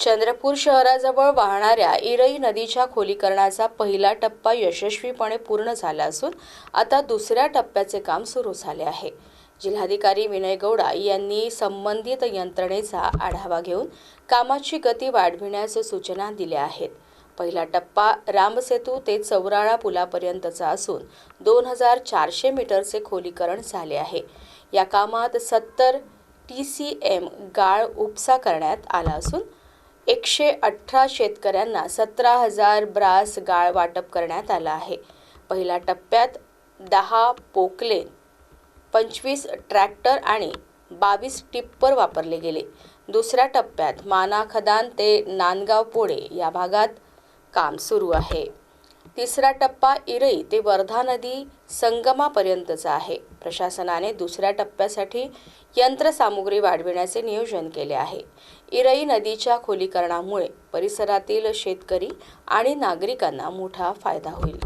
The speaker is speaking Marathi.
चंद्रपूर शहराजवळ वाहणाऱ्या इरई नदीच्या खोलीकरणाचा पहिला टप्पा यशस्वीपणे पूर्ण झाला असून आता दुसऱ्या टप्प्याचे काम सुरू झाले आहे. जिल्हाधिकारी विनय गौडा यांनी संबंधित यंत्रणेचा आढावा घेऊन कामाची गती वाढविण्याच्या सूचना दिल्या आहेत. पहिला टप्पा रामसेतू ते चौराळा पुलापर्यंतचा असून दोन हजार चारशे मीटरचे खोलीकरण झाले आहे. या कामात सत्तर टी सी एम गाळ उपसा करण्यात आला असून एकशे अठरा शेतकऱ्यांना सतरा हजार ब्रास गाळ वाटप करण्यात आला आहे. पहिल्या टप्प्यात दहा पोकलेन पंचवीस ट्रॅक्टर आणि बावीस टिप्पर वापरले गेले. दुसऱ्या टप्प्यात माना खदान ते नांदगाव पोळे या भागात काम सुरू आहे. तिसरा टप्पा इरई ते वर्धा नदी संगमापर्यंतचा आहे. प्रशासनाने दुसऱ्या टप्प्यासाठी यंत्रसामुग्री वाढविण्याचे नियोजन केले आहे. इरई नदीच्या खोलीकरणामुळे परिसरातील शेतकरी आणि नागरिकांना मोठा फायदा होईल.